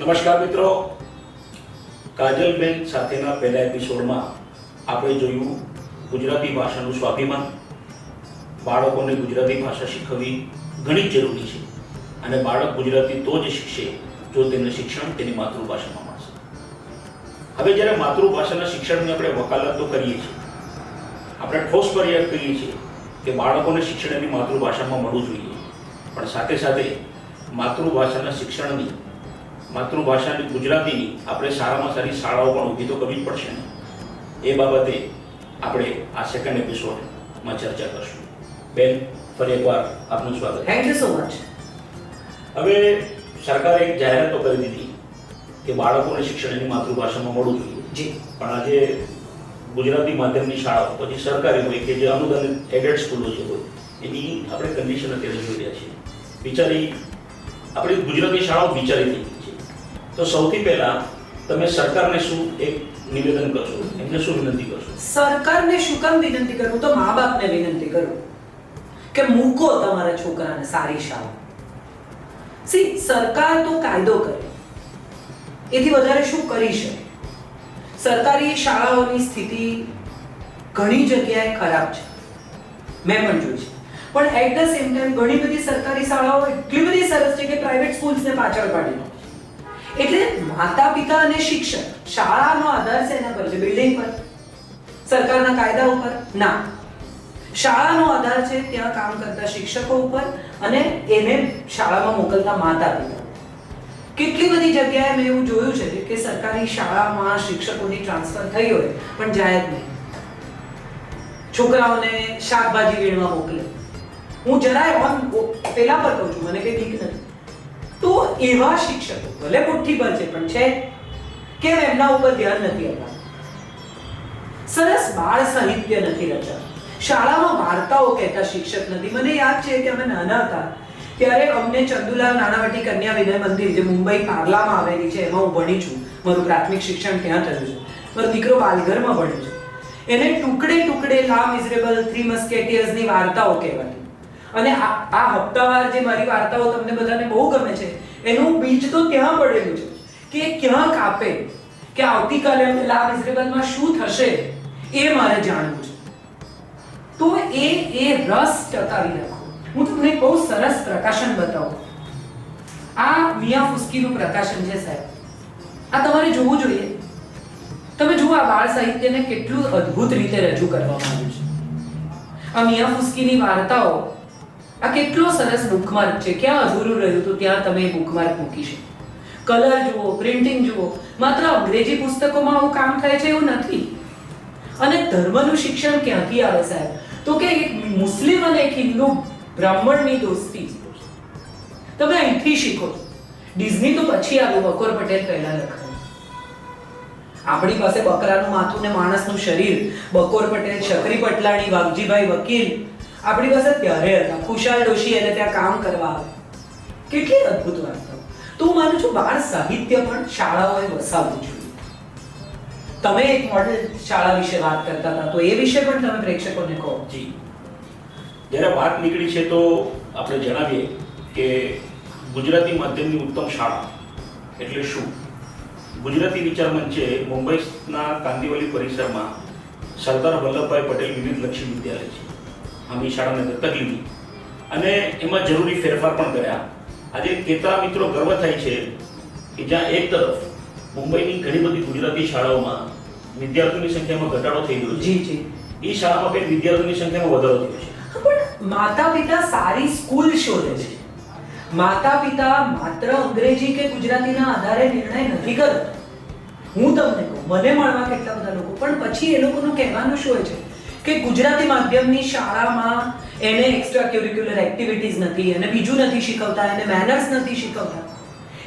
નમસ્કાર મિત્રો. કાજલબેન સાથેના પહેલા એપિસોડમાં આપણે જોયું ગુજરાતી ભાષાનું સ્વાભિમાન. બાળકોને ગુજરાતી ભાષા શીખવવી ઘણી જરૂરી છે. અને બાળક ગુજરાતી તો જ શીખશે જો તેને શિક્ષણ તેની માતૃભાષામાં મળશે. હવે જ્યારે માતૃભાષાના શિક્ષણની આપણે વકાલત કરીએ છીએ. આપણે ઠોસ ફરિયાદ કરીએ છીએ કે બાળકોને શિક્ષણ એની માતૃભાષામાં મળવું જોઈએ. પણ સાથે સાથે માતૃભાષાના શિક્ષણની માતૃભાષાની ગુજરાતીની આપણે સારામાં સારી શાળાઓ પણ ઊભી તો કરવી જ પડશે ને. એ બાબતે આપણે આ સેકન્ડ એપિસોડમાં ચર્ચા કરશું. બેન ફરી એકવાર આપનું સ્વાગત. થેન્ક યુ સો મચ હવે સરકારે એક જાહેરાત તો કરી દીધી કે બાળકોને શિક્ષણ એની માતૃભાષામાં મળવું જોઈએ. જી. પણ આજે ગુજરાતી માધ્યમની શાળાઓ પછી સરકારી હોય કે જે અનુદાનિત એડેડ સ્કૂલો જે હોય એની આપણે કન્ડિશન અત્યારે જોઈ રહ્યા છીએ. બિચારી આપણી ગુજરાતી શાળાઓ બિચારી થઈ ગઈ. છે તો સૌથી પહેલા તમે સરકારને શું એક નિવેદન કરશો એમને શું વિનંતી કરશો સરકારને શું કામ વિનંતી કરું? તો મા બાપને વિનંતી કરું કે મૂકો તમારા છોકરાને સારી શાળા. સી સરકાર તો કાયદો કરે. એથી વધારે શું કરી શકે? સરકારી શાળાઓની સ્થિતિ ઘણી જગ્યાએ ખરાબ છે. મેં પણ જોઈ છે. પણ એટ ધ સેમ ટાઈમ ઘણી બધી સરકારી શાળાઓ એટલી બધી સરસ છે કે પ્રાઇવેટ સ્કૂલ્સને પાછળ નાખી એટલે માતા પિતા અને શિક્ષક શાળાનો આધાર શેના પર છે બિલ્ડિંગ પર, સરકારના કાયદા ઉપર? ના. શાળાનો આધાર છે ત્યાં કામ કરતા શિક્ષકો ઉપર અને એને શાળામાં મોકલતા માતા પિતા કેટલી બધી જગ્યાએ મેં એવું જોયું છે કે સરકારી શાળામાં શિક્ષકોની ટ્રાન્સફર થઈ હોય, પણ જાય જ નહીં. છોકરાઓને શાકભાજી વીણવા મોકલે. હું જરાય ઓન પેલા પર કહું છું, મને કઈ બીક નથી. તો એવા શિક્ષકો ભલે મુઠ્ઠી પર પણ છે. કેમ એમના ઉપર ધ્યાન નથી આપતા સરસ બાળ સાહિત્ય નથી રચાતું. શાળામાં વાર્તાઓ કહેતા શિક્ષક નથી. મને યાદ છે કે અમે નાના હતા, ત્યારે અમને ચંદુલાલ નાણાવટી, કન્યા વિનય મંદિર, જે મુંબઈ પાર્લામાં આવેલી છે, એમાં હું ભણી છું. મારું પ્રાથમિક શિક્ષણ ત્યાં થયું છે. મારો દીકરો બાલઘરમાં ભણ્યો છે. એને ટુકડે ટુકડે લા મિઝરેબલ થ્રી મસ્કેટિયર્સની વાર્તાઓ કહેવાતી. અને આ હપ્તાવાર જે મારી વાર્તાઓ તમને બધાને બહુ ગમે છે, એનું બીજ તો ત્યાં પડેલું છે કે ક્યાં કાપે કે આવતીકાલે અમે લા મિઝરેબલમાં શું થશે એ મારે જાણવું છે. તો એ એ રસ ટકાવી રાખો. હું તમને બહુ સરસ પ્રકાશન બતાવું. આ મિયા ફુસ્કીનું પ્રકાશન છે સાહેબ. આ તમારે જોવું જોઈએ. તમે જુઓ આ બાળ સાહિત્યને કેટલું અદ્ભુત રીતે રજૂ કરવામાં આવ્યું છે. આ મિયા ફુસ્કીની વાર્તાઓ આ કેટલો સરસ બુકમાર્ક છે. ક્યાં અધૂરું રહ્યું હતું, ત્યાં તમે બુકમાર્ક મૂકી છે. કલર જુઓ પ્રિન્ટિંગ જુઓ, માત્ર અંગ્રેજી પુસ્તકોમાં આવું કામ થાય છે એવું નથી. અને ધર્મનું શિક્ષણ ક્યાંથી આવે સાહેબ? તો કે એક મુસ્લિમ અને એક હિન્દુ બ્રાહ્મણની દોસ્તી. તમે અહીંથી શીખો. ડિઝની તો પછી આવ્યું, બકોર પટેલ પહેલા લખાયું. આપણી પાસે બકરાનું માથું ને માણસનું શરીર. બકોર પટેલ શકરી પટલાણી, વાઘજીભાઈ વકીલ આપણી પાસે ત્યારે હતા. ખુશાલ ડોશી એને ત્યાં કામ કરવા આવે કેટલી અદ્ભુત વાર્તાઓ તો હું માનું છું બાળ સાહિત્ય પણ શાળાઓએ વસાવવું જોઈએ તમે એક મોડેલ શાળા વિશે વાત કરતા હતા, તો એ વિશે પણ તમે પ્રેક્ષકોને કહો. જી. જ્યારે વાત નીકળી છે તો આપણે જણાવીએ કે ગુજરાતી માધ્યમની ઉત્તમ શાળા એટલે શું? ગુજરાતી વિચાર મંચે મુંબઈના કાંદીવલી પરિસરમાં સરદાર વલ્લભભાઈ પટેલ વિવિધ લક્ષી વિદ્યાલય છે. આમ એ શાળાને દત્તક લીધી. અને એમાં જરૂરી ફેરફાર પણ કર્યા. આજે કેટલા મિત્રો ગર્વ થાય છે કે જ્યાં એક તરફ મુંબઈની ઘણી બધી ગુજરાતી શાળાઓમાં વિદ્યાર્થીઓની સંખ્યામાં ઘટાડો થઈ ગયો છે. જી જી. એ શાળામાં પણ વિદ્યાર્થીઓની સંખ્યામાં વધારો થયો છે. પણ માતા પિતા સારી સ્કૂલ શોધે છે. માતા પિતા માત્ર અંગ્રેજી કે ગુજરાતીના આધારે નિર્ણય નથી કરતા. હું તમને કહું મને મળવા કેટલા બધા લોકો પણ પછી એ લોકોનું કહેવાનું શું હોય છે? કે ગુજરાતી માધ્યમની શાળામાં એને એક્સ્ટ્રા ક્યુરિક્યુલર એક્ટિવિટીઝ નથી, એને બીજું નથી શીખવતા, એને મેનર્સ નથી શીખવતા.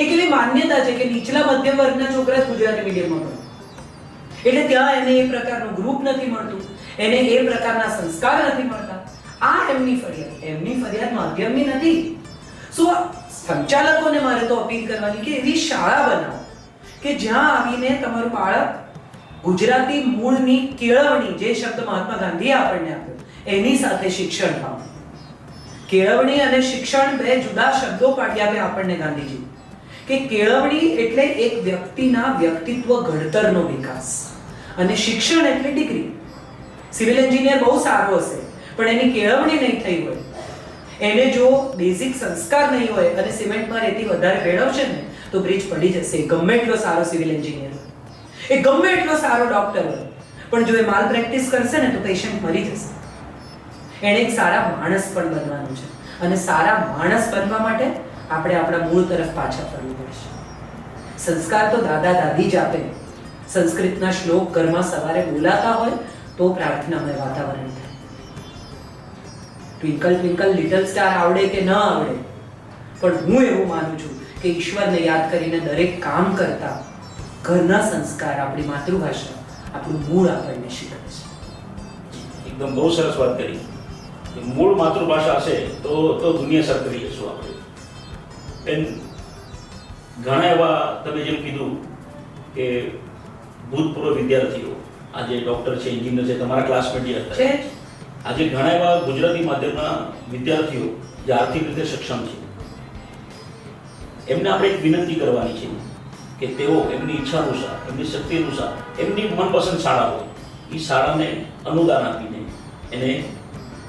એક એવી માન્યતા છે કે નીચલા મધ્યમ વર્ગના છોકરા ગુજરાતી મીડિયમમાં ભણે. એટલે ત્યાં એને એ પ્રકારનું ગ્રુપ નથી મળતું, એને એ પ્રકારના સંસ્કાર નથી મળતા. આ એમની ફરિયાદ એમની ફરિયાદ માધ્યમની નથી. સો સંચાલકોને મારે તો અપીલ કરવાની કે એવી શાળા બનાવો કે જ્યાં આવીને તમારું બાળક ગુજરાતી મૂળની કેળવણી, જે શબ્દ મહાત્મા ગાંધીએ આપણને આપ્યો, એની સાથે શિક્ષણ પામે. કેળવણી અને શિક્ષણ બે જુદા શબ્દો પાડી આપ્યા આપણને ગાંધીજી. કે કેળવણી એટલે એક વ્યક્તિના વ્યક્તિત્વ ઘડતરનો વિકાસ. અને શિક્ષણ એટલે ડિગ્રી. સિવિલ એન્જિનિયર બહુ સારો હશે, પણ એની કેળવણી નહીં થઈ હોય. એને જો બેઝિક સંસ્કાર નહીં હોય અને સિમેન્ટમાં રેતી વધારે ભેળવશે ને, તો બ્રિજ પડી જશે. ગમે એટલો સારો સિવિલ એન્જિનિયર. એ ગમે એટલો સારો ડોક્ટર હોય. પણ જો એ માલ પ્રેક્ટિસ કરશે ને તો પેશન્ટ મરી જશે. એણે એક સારા માણસ પણ બનવાનું છે. અને સારા માણસ બનવા માટે આપણે આપણા મૂળ તરફ પાછા ફરવું પડશે. સંસ્કાર તો દાદા દાદી જ આપે. સંસ્કૃતના શ્લોક ઘરમાં સવારે બોલાતા હોય તો પ્રાર્થનામય વાતાવરણ થાય. ટ્વિંકલ ટ્વિંકલ લિટલ સ્ટાર આવડે કે ન આવડે? પણ હું એવું માનું છું કે ઈશ્વરને યાદ કરીને દરેક કામ કરતા ઘરના સંસ્કાર આપણી માતૃભાષા આપણું મૂળ આપણને શીખવે છે. એકદમ બહુ સરસ વાત કરી. મૂળ માતૃભાષા હશે તો તો દુનિયા સર કરી જશું આપણે. બેન ઘણા એવા તમે જેમ કીધું કે ભૂતપૂર્વ વિદ્યાર્થીઓ આજે ડૉક્ટર છે એન્જિનિયર છે તમારા ક્લાસમેટ હતા છે. આજે ઘણા એવા ગુજરાતી માધ્યમના વિદ્યાર્થીઓ જે આર્થિક રીતે સક્ષમ છે. એમને આપણે એક વિનંતી કરવાની છે. કે તેઓ એમની ઈચ્છા અનુસાર, એમની શક્તિ અનુસાર, એમની મનપસંદ શાળા હોય એ શાળાને અનુદાન આપીને એને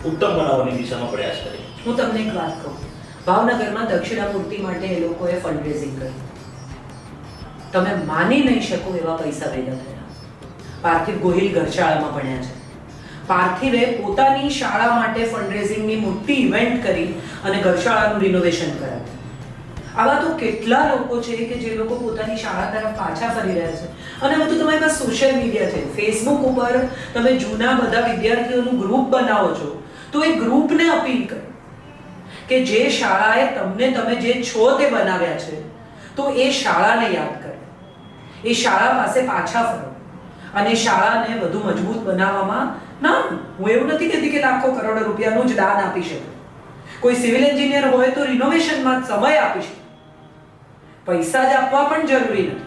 ઉત્તમ બનાવવાની દિશામાં પ્રયાસ કરે. હું તમને એક વાત કહું. ભાવનગરમાં દક્ષિણામૂર્તિ માટે એ લોકોએ ફંડ રેઝિંગ કર્યું. તમે માની નહીં શકો એવા પૈસા ભેગા થયા. પાર્થિવ ગોહિલ ઘરશાળામાં ભણ્યા છે. પાર્થિવે પોતાની શાળા માટે ફંડ રેઝિંગની મોટી ઇવેન્ટ કરી અને ઘરશાળાનું રિનોવેશન કરાવ્યું. આવા તો કેટલા લોકો છે કે જે લોકો પોતાની શાળા તરફ પાછા ફરી રહ્યા છે. અને બધું તમારી પાસે સોશિયલ મીડિયા છે. ફેસબુક ઉપર તમે જૂના બધા વિદ્યાર્થીઓનું ગ્રુપ બનાવો છો, તો એ ગ્રુપને અપીલ કરો કે જે શાળાએ તમને તમે જે છો તે બનાવ્યા છે, તો એ શાળાને યાદ કરો. એ શાળા પાસે પાછા ફરો. અને શાળાને વધુ મજબૂત બનાવવામાં ના, હું એવું નથી કહેતી કે લાખો કરોડો રૂપિયાનું જ દાન આપી શકે. કોઈ સિવિલ એન્જિનિયર હોય તો રિનોવેશનમાં સમય આપી શકે. પૈસા જ આપવા પણ જરૂરી નથી.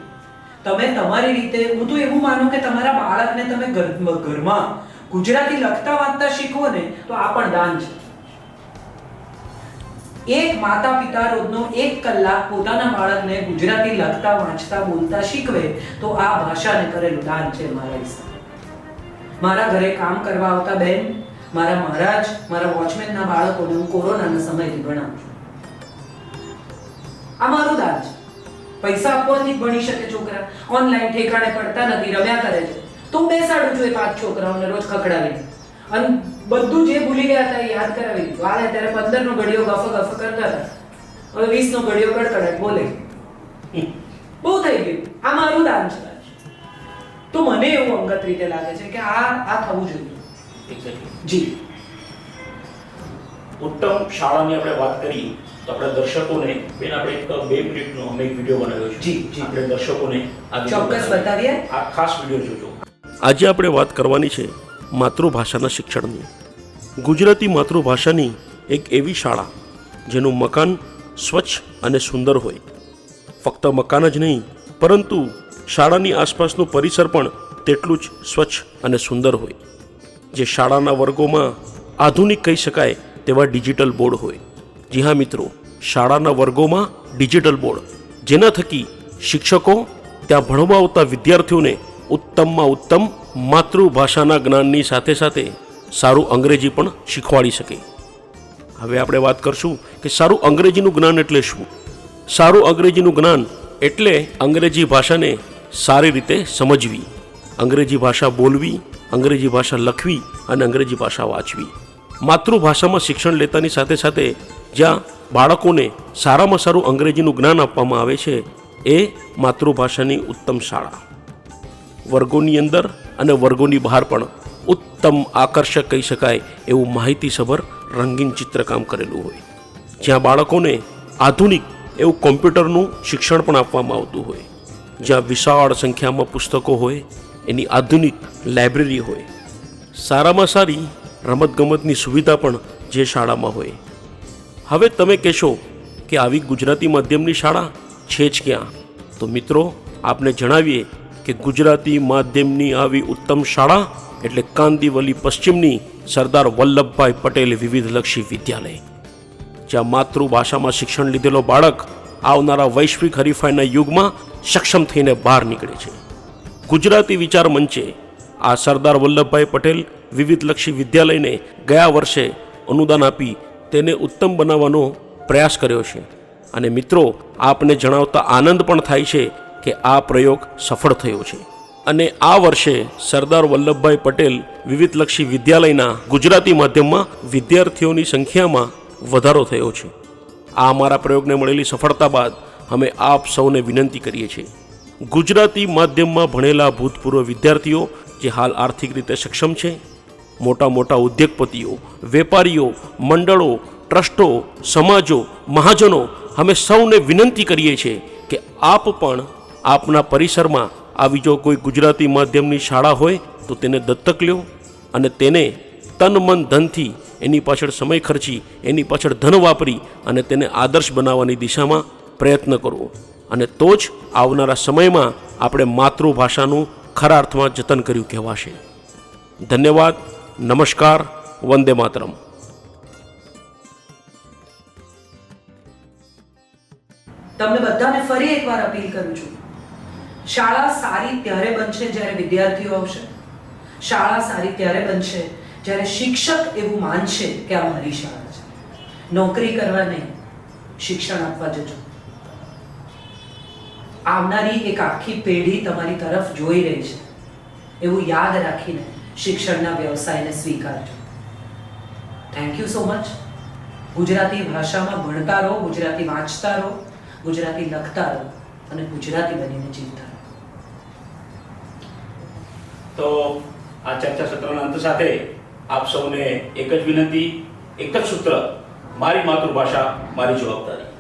તમે તમારી રીતે, હું તો એવું માનું કે તમારા બાળકને તમે ઘરમાં ગુજરાતી લખતા વાંચતા શીખવો ને, તો આ પણ દાન છે. એક માતા પિતા રોજનો એક કલાક પોતાના બાળકને ગુજરાતી લખતા, વાંચતા, બોલતા શીખવે, તો આ ભાષાને કરેલું દાન છે મારા હિસાબે. મારા ઘરે કામ કરવા આવતા બેન, મારા મહારાજ, મારા વોચમેનના બાળકોને હું કોરોનાના સમયથી ભણાવું છું. આ મારું દાન છે. પૈસા આપવાથી ભણી શકે છોકરા? ઓનલાઈન ઠેકાણે પડતા નથી રમ્યા કરે છે. તો હું બેસાડું છું એ પાંચ છોકરાઓને રોજ ખકડાવીને અને બધું જે ભૂલી ગયા હતા એ યાદ કરાવી હાલે ત્યારે પંદર નો ઘડિયો ગફ ગફ કરતા હતા. હવે વીસ નો ઘડિયો કડકડાટ બોલે. બહુ થઈ ગયું. આ મારું દાન છે. તો મને એવું અંગત રીતે લાગે છે કે આ આ થવું જોઈએ. જી. ઉત્તમ શાળાની આપણે વાત કરી તો આપણે દર્શકોને બેન આપણે એક બે મિનિટનો અમે એક વીડિયો બનાવ્યો છે. જી, જી. આપણે દર્શકોને આ ચોક્કસ બતાવીએ. બતાવીએ. આ ખાસ વીડિયો જોજો. આજે આપણે વાત કરવાની છે માતૃભાષાના શિક્ષણની. ગુજરાતી માતૃભાષાની એક એવી શાળા જેનું મકાન સ્વચ્છ અને સુંદર હોય. ફક્ત મકાન જ નહીં પરંતુ શાળાની આસપાસનું પરિસર પણ તેટલું જ સ્વચ્છ અને સુંદર હોય. જે શાળાના વર્ગોમાં આધુનિક કહી શકાય તેવા ડિજિટલ બોર્ડ હોય. જી હા મિત્રો, શાળાના વર્ગોમાં ડિજિટલ બોર્ડ, જેના થકી શિક્ષકો ત્યાં ભણવા આવતા વિદ્યાર્થીઓને ઉત્તમમાં ઉત્તમ માતૃભાષાના જ્ઞાનની સાથે સાથે સારું અંગ્રેજી પણ શીખવાડી શકે. હવે આપણે વાત કરશું કે સારું અંગ્રેજીનું જ્ઞાન એટલે શું? સારું અંગ્રેજીનું જ્ઞાન એટલે અંગ્રેજી ભાષાને સારી રીતે સમજવી, અંગ્રેજી ભાષા બોલવી, અંગ્રેજી ભાષા લખવી અને અંગ્રેજી ભાષા વાંચવી. માતૃભાષામાં શિક્ષણ લેતાની સાથે સાથે જ્યાં બાળકોને સારામાં સારું અંગ્રેજીનું જ્ઞાન આપવામાં આવે છે, એ માતૃભાષાની ઉત્તમ શાળા. વર્ગોની અંદર અને વર્ગોની બહાર પણ ઉત્તમ આકર્ષક કહી શકાય એવું માહિતીસભર રંગીન ચિત્રકામ કરેલું હોય. જ્યાં બાળકોને આધુનિક એવું કોમ્પ્યુટરનું શિક્ષણ પણ આપવામાં આવતું હોય. જ્યાં વિશાળ સંખ્યામાં પુસ્તકો હોય, એની આધુનિક લાઇબ્રેરી હોય. સારામાં સારી રમતગમતની સુવિધા પણ જે શાળામાં હોય. હવે તમે કહેશો કે આવી ગુજરાતી માધ્યમની શાળા છે જ ક્યાં? તો મિત્રો, આપને જણાવીએ કે ગુજરાતી માધ્યમની આવી ઉત્તમ શાળા એટલે કાંદીવલી પશ્ચિમની સરદાર વલ્લભભાઈ પટેલ વિવિધલક્ષી વિદ્યાલય, જ્યાં માતૃભાષામાં શિક્ષણ લીધેલો બાળક આવનારા વૈશ્વિક હરીફાઈના યુગમાં સક્ષમ થઈને બહાર નીકળે છે. ગુજરાતી વિચાર મંચે આ સરદાર વલ્લભભાઈ પટેલ વિવિધલક્ષી વિદ્યાલયને ગયા વર્ષે અનુદાન આપી તેને ઉત્તમ બનાવવાનો પ્રયાસ કર્યો છે. અને મિત્રો, આપને જણાવતા આનંદ પણ થાય છે કે આ પ્રયોગ સફળ થયો છે. અને આ વર્ષે સરદાર વલ્લભભાઈ પટેલ વિવિધલક્ષી વિદ્યાલયના ગુજરાતી માધ્યમમાં વિદ્યાર્થીઓની સંખ્યામાં વધારો થયો છે. આ અમારા પ્રયોગને મળેલી સફળતા બાદ અમે આપ સૌને વિનંતી કરીએ છીએ. ગુજરાતી માધ્યમમાં ભણેલા ભૂતપૂર્વ વિદ્યાર્થીઓ, જે હાલ આર્થિક રીતે સક્ષમ છે મોટા મોટા ઉદ્યોગપતિઓ, વેપારીઓ, મંડળો, ટ્રસ્ટો, સમાજો, મહાજનો અમે સૌને વિનંતી કરીએ છીએ કે આપ પણ આપના પરિસરમાં આવી જો કોઈ ગુજરાતી માધ્યમની શાળા હોય તો તેને દત્તક લ્યો અને તેને તન મન ધનથી એની પાછળ સમય ખર્ચી, એની પાછળ ધન વાપરી અને તેને આદર્શ બનાવવાની દિશામાં પ્રયત્ન કરવો અને તો જ આવનારા સમયમાં આપણે માતૃભાષાનું ખરા અર્થમાં જતન કર્યું કહેવાશે. ધન્યવાદ. નમસ્કાર, વંદે માતરમ. તમને બધાને ફરી એકવાર અપીલ કરું છું. શાળા સારી ત્યારે બનશે જ્યારે વિદ્યાર્થીઓ આવશે. શાળા સારી ત્યારે બનશે જ્યારે શિક્ષક એવું માનશે કે આ મારી શાળા છે. નોકરી કરવા નહીં, શિક્ષણ આપવા જજો. આવનારી એક આખી પેઢી તમારી તરફ જોઈ રહી છે. એવું યાદ રાખીને શિક્ષણના વ્યવસાયને સ્વીકારજો. Thank you so much Gujarati ભાષામાં ભણતા રહો ગુજરાતી વાંચતા રહો ગુજરાતી લખતા રહો અને ગુજરાતી બનીને જીવતા રહો. તો આ ચર્ચા સત્રના અંત સાથે આપ સૌને એક જ વિનંતી એક જ સૂત્ર મારી માતૃભાષા મારી જવાબદારી.